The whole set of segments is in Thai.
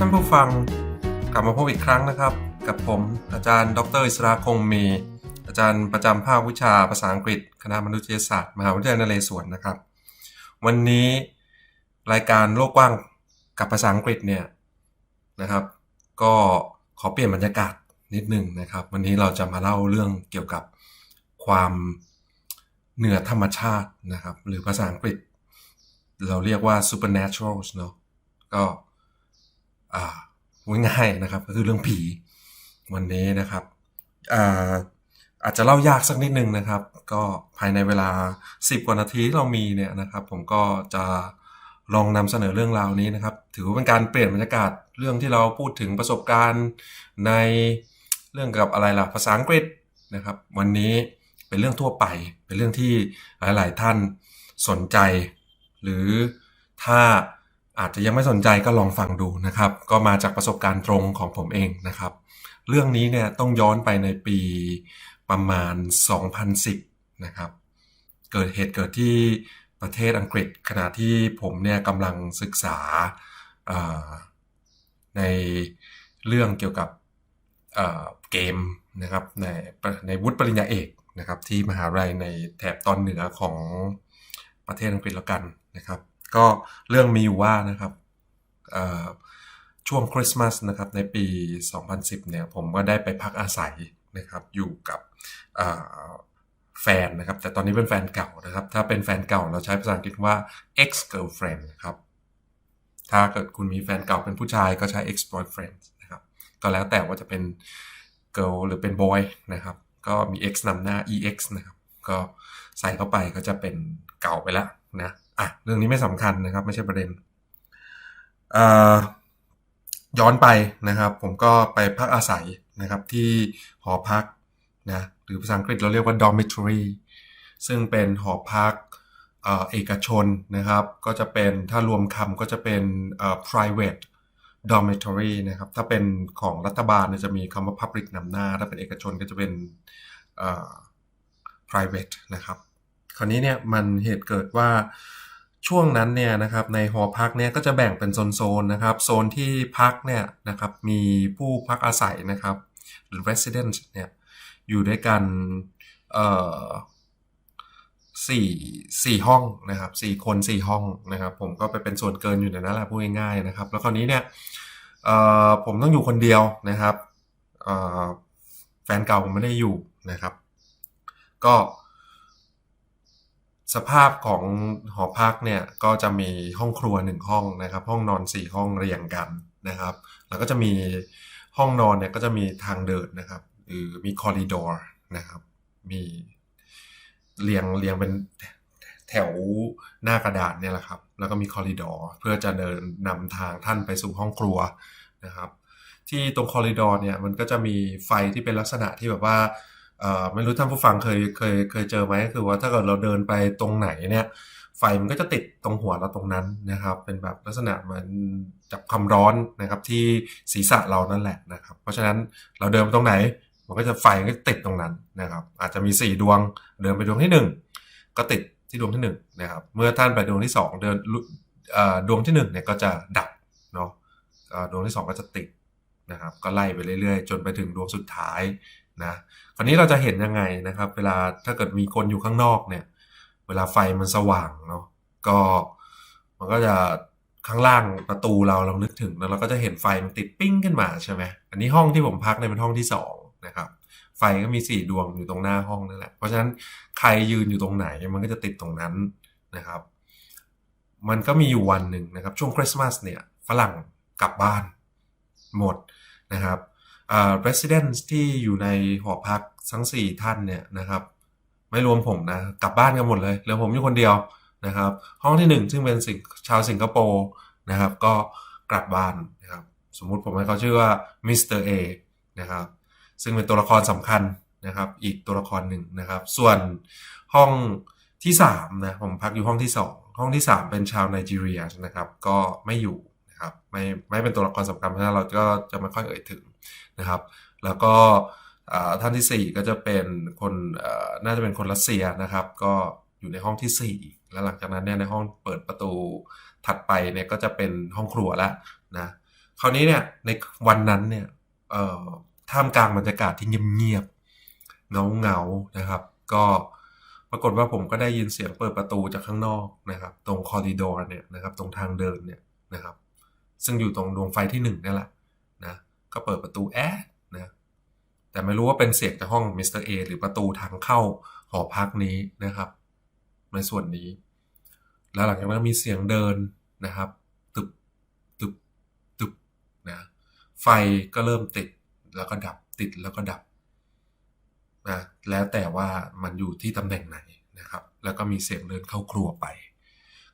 ท่านผู้ฟังกลับมาพบอีกครั้งนะครับ กับผมอาจารย์ ดรอิสราคงมี อาจารย์ประจำภาควิชาภาษาอังกฤษ คณะมนุษยศาสตร์ มหาวิทยาลัยนเรศวรนะครับ วันนี้รายการโลกกว้างกับภาษาอังกฤษเนี่ยนะครับ ก็ขอเปลี่ยนบรรยากาศนิดหนึ่งนะครับ วันนี้เราจะมาเล่าเรื่องเกี่ยวกับความเหนือธรรมชาตินะครับ หรือภาษาอังกฤษ เราเรียกว่า supernatural เนาะก็ อ่าง่ายๆนะครับ ก็คือเรื่องผีวันนี้นะครับอ่าอาจจะเล่ายากสักนิดนึงนะครับ ก็ภายในเวลา 10 กว่านาทีที่เรามีเนี่ยนะครับ ผมก็จะลองนำเสนอเรื่องราวนี้นะครับ ถือว่าเป็นการเปลี่ยนบรรยากาศเรื่องที่เราพูดถึงประสบการณ์ในเรื่องกับอะไรล่ะภาษาอังกฤษนะครับ วันนี้เป็นเรื่องทั่วไป เป็นเรื่องที่หลาย ๆ ท่านสนใจ หรือถ้า อาจจะยังไม่สนใจก็ลองฟังดูนะครับ ก็มาจากประสบการณ์ตรงของผมเองนะครับ เรื่องนี้เนี่ยต้องย้อนไปในปีประมาณ 2010 นะครับ เกิดเหตุเกิดที่ประเทศอังกฤษขณะที่ผมเนี่ยกำลังศึกษาในเรื่องเกี่ยวกับเเกมนะครับในในวุฒิปริญญาเอกนะครับที่มหาลัยในแถบตอนเหนือของประเทศอังกฤษแล้วกันนะครับ ก็เรื่องมีอยู่ว่านะครับช่วงคริสต์มาสนะครับในปี 2010 เนี่ยผมก็ได้ไปพักอาศัยนะครับอยู่กับแฟนนะครับ แต่ตอนนี้เป็นแฟนเก่านะครับ ถ้าเป็นแฟนเก่าเราใช้ภาษาอังกฤษว่า ex girlfriend นะครับ ถ้าเกิดคุณมีแฟนเก่าเป็นผู้ชายก็ใช้ ex boyfriend นะครับ ก็แล้วแต่ว่าจะเป็น girl หรือเป็น boy นะครับ ก็มี x นำหน้า ex นะครับ ก็ใส่เข้าไปก็จะเป็นเก่าไปแล้วนะ อะเรื่องนี้ไม่สำคัญนะครับ ไม่ใช่ประเด็นย้อนไปนะครับ ผมก็ไปพักอาศัยนะครับที่หอพักนะหรือภาษาอังกฤษเราเรียกว่า dormitory ซึ่งเป็นหอพักเอ่อเอกชนนะครับ ก็จะเป็นถ้ารวมคำก็จะเป็น private dormitory นะครับ ถ้าเป็นของรัฐบาลจะมีคำว่า public นำหน้า ถ้าเป็นเอกชนก็จะเป็น private นะครับ คราวนี้เนี่ยมันเหตุเกิดว่า ช่วงนั้นเนี่ยนะครับในหอพักเนี่ยก็จะแบ่งเป็นโซนๆนะครับโซนที่พักเนี่ยนะครับมีผู้พักอาศัยนะครับหรือ resident เนี่ยอยู่ด้วยกันเอ่อสี่สี่ห้องนะครับสี่คนสี่ห้องนะครับ ผมก็ไปเป็นส่วนเกินอยู่ในนั้นแหละพูดง่ายๆนะครับ แล้วคราวนี้เนี่ยเอ่อผมต้องอยู่คนเดียวนะครับเอ่อแฟนเก่าผมไม่ได้อยู่นะครับ ก็ สภาพของหอพักเนี่ยก็จะมีห้องครัวหนึ่งห้องนะครับ ห้องนอนสี่ห้องเรียงกันนะครับ แล้วก็จะมีห้องนอนเนี่ยก็จะมีทางเดินนะครับหรือมีคอริดอร์นะครับ มีเรียงเรียงเป็นแถวหน้ากระดาษเนี่ยแหละครับ แล้วก็มีคอริดอร์เพื่อจะเดินนำทางท่านไปสู่ห้องครัวนะครับ ที่ตรงคอริดอร์เนี่ยมันก็จะมีไฟที่เป็นลักษณะที่แบบว่า ไม่รู้ท่านผู้ฟังเคยเคยเคยเจอไหมก็คือว่าถ้าเกิดเราเดินไปตรงไหนเนี่ยไฟมันก็จะติดตรงหัวเราตรงนั้นนะครับ เป็นแบบลักษณะมือนจับความร้อนนะครับที่ศีรษะเรานั่นแหละนะครับ เพราะฉะนั้นเราเดินไปตรงไหน มันก็จะไฟก็ติดตรงนั้นนะครับ อาจจะมี 4 ดวงเดินไปดวงที่ 1 ก็ติดที่ดวงที่1นะครับเมื่อท่านไปดวงที่ 2 เดินดวงที่1เนี่ยก็จะดับเนาะดวงที่ 2 ก็จะติดนะครับ ก็ไล่ไปเรื่อยๆ จนไปถึงดวงสุดท้าย นะคราวนี้เราจะเห็นยังไงนะครับ เวลาถ้าเกิดมีคนอยู่ข้างนอกเนี่ย เวลาไฟมันสว่างเนาะก็มันก็จะข้างล่างประตูเราเรานึกถึงแล้วเราก็จะเห็นไฟมันติดปิ้งขึ้นมาใช่ไหมอันนี้ห้องที่ผมพักเนี่ยเป็นห้องที่สองนะครับไฟก็มีสี่ดวงอยู่ตรงหน้าห้องนั่นแหละ เพราะฉะนั้นใครยืนอยู่ตรงไหนมันก็จะติดตรงนั้นนะครับ มันก็มีอยู่วันหนึ่งนะครับ ช่วงคริสต์มาสเนี่ยฝรั่งกลับบ้านหมดนะครับ อ่า resident ที่อยู่ในหอพักทั้ง 4 ท่านเนี่ยนะครับ ไม่รวมผมนะ กลับบ้านกันหมดเลยเหลือผมอยู่คนเดียวนะครับ ห้องที่ 1 ซึ่งเป็นสิงชาวสิงคโปร์นะครับ ก็กลับบ้านนะครับ สมมุติผมให้เขาชื่อว่ามิสเตอร์เอนะครับ ซึ่งเป็นตัวละครสำคัญนะครับ อีกตัวละครหนึ่งนะครับ ส่วนห้องที่3นะผมพักอยู่ห้องที่ 2 ห้องที่ 3 เป็นชาวไนจีเรียนะครับ ก็ไม่อยู่ นะครับไม่ไม่เป็นตัวละครสำคัญเพราะฉะนั้นเราก็จะไม่ค่อยเอ่ยถึงนะครับ แล้วก็ท่านที่ 4 ก็จะเป็นคนน่าจะเป็นคนรัสเซียนะครับ ก็อยู่ในห้องที่ 4 แล้วหลังจากนั้นเนี่ยในห้องเปิดประตูถัดไปเนี่ยก็จะเป็นห้องครัวแล้วนะคราวนี้เนี่ยในวันนั้นเนี่ยท่ามกลางบรรยากาศที่เงียบๆเงาเงานะครับ ก็ปรากฏว่าผมก็ได้ยินเสียงเปิดประตูจากข้างนอกนะครับ ตรงคอริดอร์เนี่ยนะครับ ตรงทางเดินเนี่ยนะครับ ซึ่งอยู่ตรงดวงไฟที่หนึ่งนี่แหละนะก็เปิดประตูแอะนะแต่ไม่รู้ว่าเป็นเสียงจากห้องมิสเตอร์เอหรือประตูทางเข้าหอพักนี้นะครับ ในส่วนนี้ แล้วหลังจากนั้นมีเสียงเดินนะครับ ตึบตึบตึบนะไฟก็เริ่มติดแล้วก็ดับติดแล้วก็ดับนะแล้วแต่ว่ามันอยู่ที่ตำแหน่งไหนนะครับ แล้วก็มีเสียงเดินเข้าครัวไป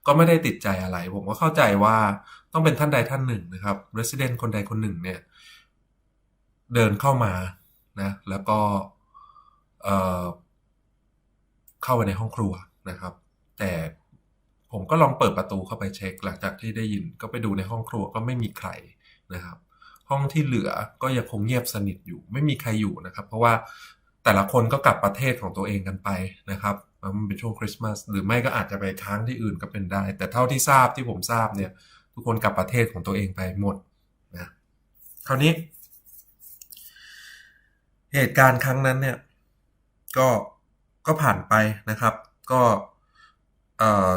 ก็ไม่ได้ติดใจอะไร ผมก็เข้าใจว่า ต้องเป็นท่านใดท่านหนึ่งนะครับ resident คนใดคนหนึ่งเนี่ย เดินเข้ามานะ แล้วก็เเข้าไปในห้องครัวนะครับ แต่ผมก็ลองเปิดประตูเข้าไปเช็ค หลังจากที่ได้ยินก็ไปดูในห้องครัวก็ไม่มีใครนะครับ ห้องที่เหลือก็ยังคงเงียบสนิทอยู่ ไม่มีใครอยู่นะครับ เพราะว่าแต่ละคนก็กลับประเทศของตัวเองกันไปนะครับมันเป็นช่วงคริสต์มาสหรือไม่ก็อาจจะไปค้างที่อื่นก็เป็นได้ แต่เท่าที่ทราบที่ผมทราบเนี่ย ทุกคนกลับประเทศของตัวเองไปหมดนะคราวนี้ เหตุการณ์ครั้งนั้นเนี่ยก็ก็ผ่านไปนะครับ ก็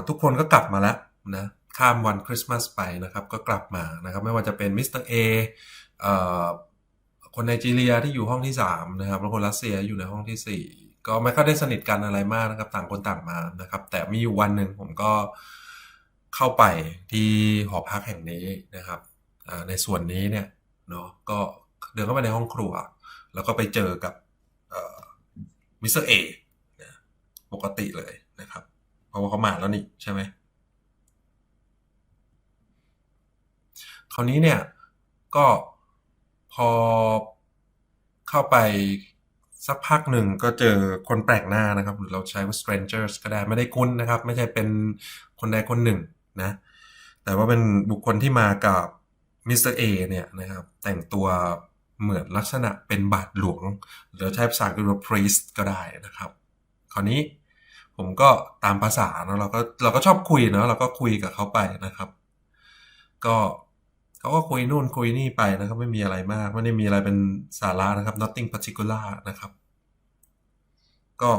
ทุกคนก็กลับมาแล้วนะข้ามวันคริสต์มาสไปนะครับ ก็กลับมานะครับ ไม่ว่าจะเป็นมิสเตอร์เอเอ่อคนไนจีเรียที่อยู่ห้องที่ 3 นะครับแล้วคนรัสเซียอยู่ในห้องที่ 4 ก็ไม่ค่อยได้สนิทกันอะไรมากนะครับ ต่างคนต่างมานะครับ แต่มีอยู่วันหนึ่งผมก็เข้าไปที่หอพักแห่งนี้นะครับในส่วนนี้เนี่ยเนาะก็เดินเข้าไปในห้องครัว แล้วก็ไปเจอกับมิสเตอร์เอปกติเลยนะครับ เพราะว่าเขามาแล้วนี่ใช่ไหมคราวนี้เนี่ยก็พอเข้าไปสักพักหนึ่งก็เจอคนแปลกหน้านะครับ หรือเราใช้ว่า strangers ก็ได้ไม่ได้คุ้นนะครับ ไม่ใช่เป็นคนใดคนหนึ่ง นะแต่ว่าเป็นบุคคลที่มากับมิสเตอร์เอเนี่ยนะครับแต่งตัวเหมือนลักษณะเป็นบาทหลวง หรือใช้ภาษาอังกฤษว่า priest ก็ได้นะครับ คราวนี้ผมก็ตามภาษาเนาะเราก็เราก็ชอบคุยเนาะเราก็คุยกับเขาไปนะครับ ก็เขาก็คุยนู่นคุยนี่ไปนะครับ ไม่มีอะไรมากไม่ได้มีอะไรเป็นสาระนะครับ nothing particular นะครับ ก็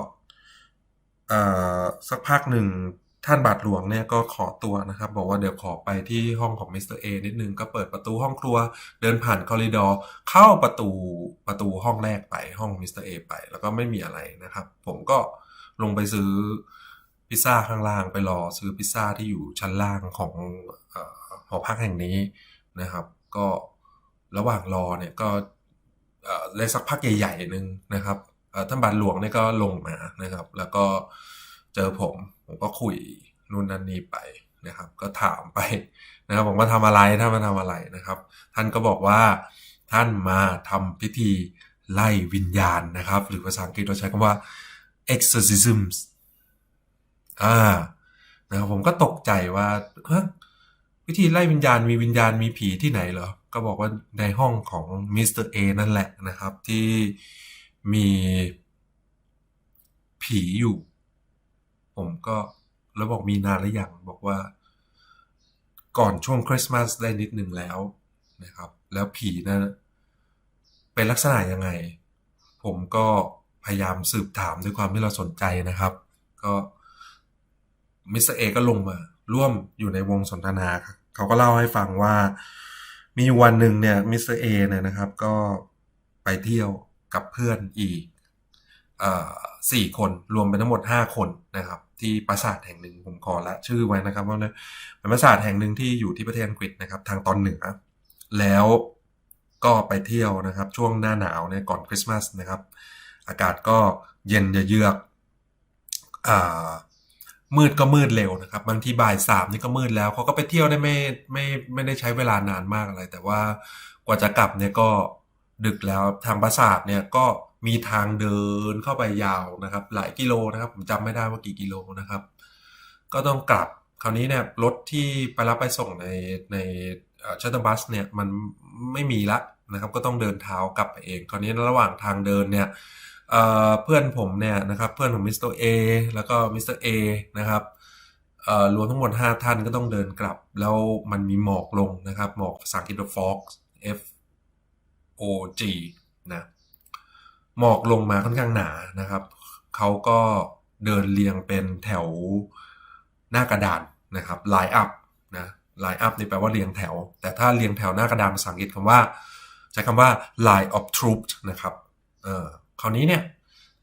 สักพักหนึ่ง ท่านบาทหลวงเนี่ยก็ขอตัวนะครับ บอกว่าเดี๋ยวขอไปที่ห้องของมิสเตอร์เอนิดนึงก็เปิดประตูห้องครัว เดินผ่านคอริดอร์เข้าประตูประตูห้องแรกไปห้องมิสเตอร์เอไป แล้วก็ไม่มีอะไรนะครับ ผมก็ลงไปซื้อพิซซ่าข้างล่างไปรอซื้อพิซซ่าที่อยู่ชั้นล่างของเออหอพักแห่งนี้นะครับ ก็ระหว่างรอเนี่ยก็เอ่อเลยสักพักใหญ่ๆหนึ่งนะครับท่านบาทหลวงเนี่ยก็ลงมานะครับ แล้วก็เจอผม ผมก็คุยนู่นนั่นนี่ไปนะครับ ก็ถามไปนะครับผมว่าทำอะไรท่านมาทำอะไรนะครับ ท่านก็บอกว่าท่านมาทำพิธีไล่วิญญาณนะครับ หรือภาษาอังกฤษเราใช้คำว่า exorcisms อ่านะครับผมก็ตกใจว่าวิธีไล่วิญญาณมีวิญญาณมีผีที่ไหนเหรอ ก็บอกว่าในห้องของมิสเตอร์เอนั่นแหละนะครับที่มีผีอยู่ ผมก็แล้วบอกมีนานหรือยังบอกว่า ก่อนช่วงคริสต์มาสได้นิดหนึ่งแล้วนะครับ แล้วผีนะั้นเป็นลักษณะยังไง ผมก็พยายามสืบถามด้วยความที่เราสนใจนะครับ ก็มิสเตอร์เอก็ลงมา ร่วมอยู่ในวงสนทนา เขาก็เล่าให้ฟังว่า มีวันหนึ่งเนี่ยมิสเตอร์เอเนี่ยนะครับ ก็ไปเที่ยวกับเพื่อนอีก สี่คนรวมเป็นทั้งหมดห้าคนนะครับ ที่ปราสาทแห่งหนึ่งผมขอละชื่อไว้นะครับว่าเป็นปราสาทแห่งหนึ่งที่อยู่ที่ประเทศอังกฤษนะครับ ทางตอนเหนือ แล้วก็ไปเที่ยวนะครับ ช่วงหน้าหนาวเนี่ยก่อนคริสต์มาสนะครับ อากาศก็เย็นเยือกอมืดก็มืดเร็วนะครับ บางทีบ่ายสามนี่ก็มืดแล้วเขาก็ไปเที่ยวได้ไม่ไม่ไม่ได้ใช้เวลานานมากอะไร แต่ว่ากว่าจะกลับเนี่ยก็ดึกแล้วทางปราสาทเนี่ยก็ มีทางเดินเข้าไปยาวนะครับ หลายกิโลนะครับ ผมจำไม่ได้ว่ากี่กิโลนะครับ ก็ต้องกลับคราวนี้เนี่ยรถที่ไปรับไปส่งในในชัตเตอร์บัสเนี่ยมันไม่มีละนะครับ ก็ต้องเดินเท้ากลับไปเอง คราวนี้ระหว่างทางเดินเนี่ยเพื่อนผมเนี่ยนะครับเพื่อนของมิสเตอร์เอแล้วก็มิสเตอร์เอนะครับรวมทั้งหมด 5 ท่านก็ต้องเดินกลับ แล้วมันมีหมอกลงนะครับ หมอกภาษาอังกฤษว่า fog F O G นะ หมอกลงมาค่อนข้างหนานะครับ เขาก็เดินเรียงเป็นแถวหน้ากระดานนะครับ line up นะ line up นี่แปลว่าเรียงแถว แต่ถ้าเรียงแถวหน้ากระดานภาษาอังกฤษคำว่า ใช้คำว่า line of troops นะครับเออคราวนี้เนี่ย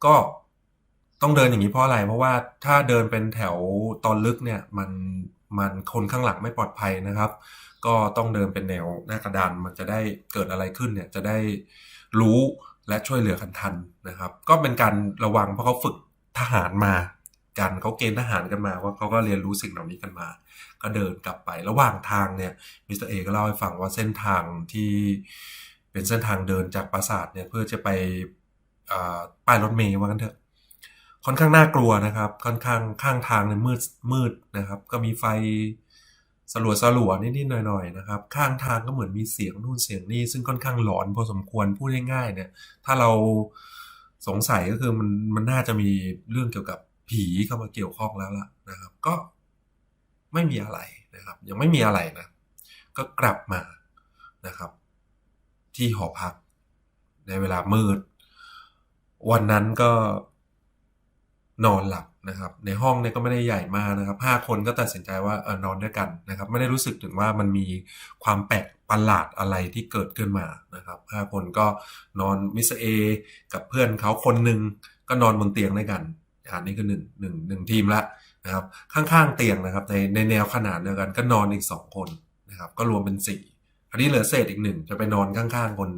ก็ต้องเดินอย่างนี้เพราะอะไร เพราะว่าถ้าเดินเป็นแถวตอนลึกเนี่ยมันมันคนข้างหลังไม่ปลอดภัยนะครับ ก็ต้องเดินเป็นแนวหน้ากระดานมันจะได้เกิดอะไรขึ้นเนี่ยจะได้รู้ และช่วยเหลือกันทันนะครับ ก็เป็นการระวังเพราะเขาฝึกทหารมากันเขาเกณฑ์ทหารกันมาว่าเขาก็เรียนรู้สิ่งเหล่านี้กันมา ก็เดินกลับไประหว่างทางเนี่ยมิสเตอร์เอก็เล่าให้ฟังว่าเส้นทางที่เป็นเส้นทางเดินจากปราสาทเนี่ยเพื่อจะไปป้ายรถเมล์ว่ากันเถอะค่อนข้างน่ากลัวนะครับ ค่อนข้างข้างทางเนี่ยมืดมืดนะครับ ก็มีไฟ สลัวสลัวนิดๆหน่อยๆนะครับ ข้างทางก็เหมือนมีเสียงนู่นเสียงนี่ซึ่งค่อนข้างหลอนพอสมควรพูดง่ายๆเนี่ย ถ้าเราสงสัยก็คือมันมันน่าจะมีเรื่องเกี่ยวกับผีเข้ามาเกี่ยวข้องแล้วล่ะนะครับ ก็ไม่มีอะไรนะครับ ยังไม่มีอะไรนะ ก็กลับมานะครับ ที่หอพัก ในเวลามืด วันนั้นก็นอนหลับ นะครับในห้องเนี่ยก็ไม่ได้ใหญ่มากนะครับห้าคนก็ตัดสินใจว่าเออนอนด้วยกันนะครับ ไม่ได้รู้สึกถึงว่ามันมีความแปลกประหลาดอะไรที่เกิดขึ้นมานะครับห้าคนก็นอนมิสเอกับเพื่อนเขาคนหนึ่งก็นอนบนเตียงด้วยกันอันนี้คือหนึ่งหนึ่งหนึ่งทีมละนะครับข้างๆเตียงนะครับในในแนวขนาดเดียวกันก็นอนอีกสองคนนะครับก็รวมเป็นสี่อันนี้เหลือเศษอีกหนึ่งจะไปนอนข้างๆคน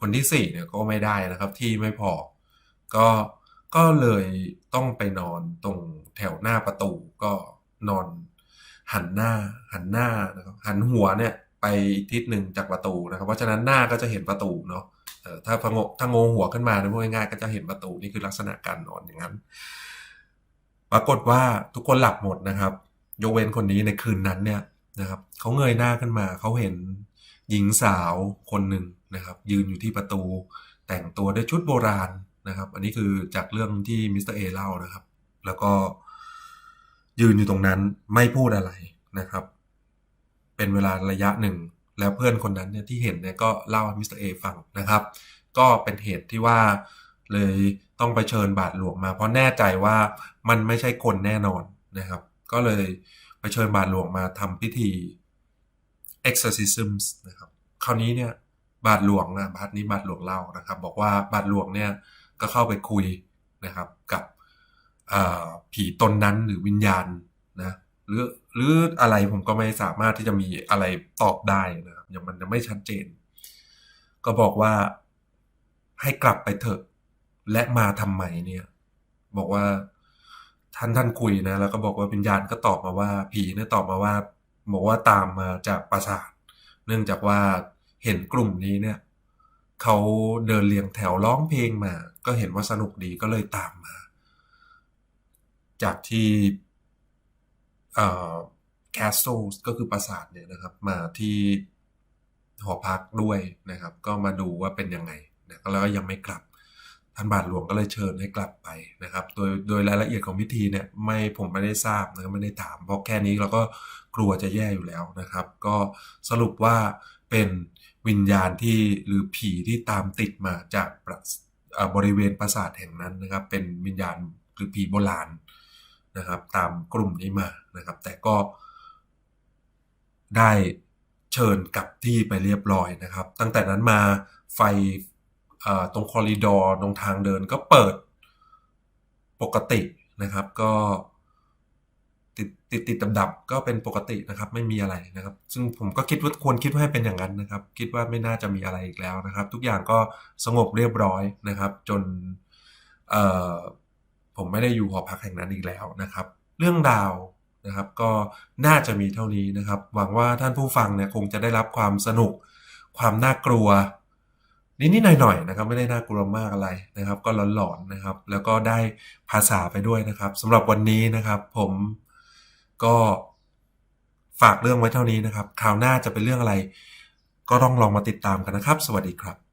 คนที่สี่เนี่ยก็ไม่ได้นะครับ ที่ไม่พอก็ ก็เลยต้องไปนอนตรงแถวหน้าประตูก็นอนหันหน้าหันหน้านะครับหันหัวเนี่ยไปอีกทิศหนึ่งจากประตูนะครับ เพราะฉะนั้นหน้าก็จะเห็นประตูเนาะถ้าพงถ้าโงหัวขึ้นมาเนี่ยพูดง่ายๆก็จะเห็นประตูนี่คือลักษณะการนอนอย่างนั้น ปรากฏว่าทุกคนหลับหมดนะครับ ยกเว้นคนนี้ในคืนนั้นเนี่ยนะครับเขาเงยหน้าขึ้นมาเขาเห็นหญิงสาวคนหนึ่งนะครับ ยืนอยู่ที่ประตู แต่งตัวด้วยชุดโบราณ นะครับ อันนี้คือจากเรื่องที่มิสเตอร์เอเล่านะครับ แล้วก็ยืนอยู่ตรงนั้นไม่พูดอะไรนะครับ เป็นเวลาระยะหนึ่ง แล้วเพื่อนคนนั้นเนี่ยที่เห็นเนี่ยก็เล่าให้มิสเตอร์เอฟังนะครับ ก็เป็นเหตุที่ว่าเลยต้องไปเชิญบาทหลวงมา เพราะแน่ใจว่ามันไม่ใช่คนแน่นอนนะครับ ก็เลยไปเชิญบาทหลวงมาทำพิธี exorcisms นะครับ คราวนี้เนี่ยบาทหลวงนะบาทนี้บาทหลวงเล่านะครับ บอกว่าบาทหลวงเนี่ย ก็เข้าไปคุยนะครับกับผีตนนั้นหรือวิญญาณนะหรือหรืออะไรผมก็ไม่สามารถที่จะมีอะไรตอบได้นะครับยังมันยังไม่ชัดเจน ก็บอกว่าให้กลับไปเถอะและมาทำไมเนี่ย บอกว่าท่านท่านคุยนะ แล้วก็บอกว่าวิญญาณก็ตอบมาว่า ผีเนี่ยตอบมาว่าบอกว่าตามมาจากปราสาท เนื่องจากว่าเห็นกลุ่มนี้เนี่ย เขาเดินเรียงแถวร้องเพลงมา ก็เห็นว่าสนุกดีก็เลยตามมา จากที่แคสโซก็คือปราสาทเนี่ยนะครับ มาที่หอพักด้วยนะครับ ก็มาดูว่าเป็นยังไงนะแล้วก็ยังไม่กลับท่านบาทหลวงก็เลยเชิญให้กลับไปนะครับ โดยโดยรายละเอียดของพิธีเนี่ยไม่ผมไม่ได้ทราบนะครับไม่ได้ถาม เพราะแค่นี้เราก็กลัวจะแย่อยู่แล้วนะครับ ก็สรุปว่าเป็น วิญญาณที่หรือผีที่ตามติดมาจากบริเวณปราสาทแห่งนั้นนะครับ เป็นวิญญาณหรือผีโบราณนะครับ ตามกลุ่มนี้มานะครับ แต่ก็ได้เชิญกลับที่ไปเรียบร้อยนะครับ ตั้งแต่นั้นมาไฟตรงคอริดอร์ตรงทางเดินก็เปิดปกตินะครับ ก็ ติดติดติดดับดับก็เป็นปกตินะครับ ไม่มีอะไรนะครับ ซึ่งผมก็คิดว่าควรคิดว่าให้เป็นอย่างนั้นนะครับ คิดว่าไม่น่าจะมีอะไรอีกแล้วนะครับ ทุกอย่างก็สงบเรียบร้อยนะครับ จนเอ่อผมไม่ได้อยู่หอพักแห่งนั้นอีกแล้วนะครับ เรื่องดาวนะครับ ก็น่าจะมีเท่านี้นะครับ หวังว่าท่านผู้ฟังเนี่ยคงจะได้รับความสนุก ความน่ากลัวนิดๆหน่อยๆนะครับไม่ได้น่ากลัวมากอะไรนะครับ ก็หลอนๆนะครับ แล้วก็ได้ภาษาไปด้วยนะครับสำหรับวันนี้นะครับ ผม ก็ฝากเรื่องไว้เท่านี้นะครับ คราวหน้าจะเป็นเรื่องอะไร ก็ต้องลองมาติดตามกันนะครับ สวัสดีครับ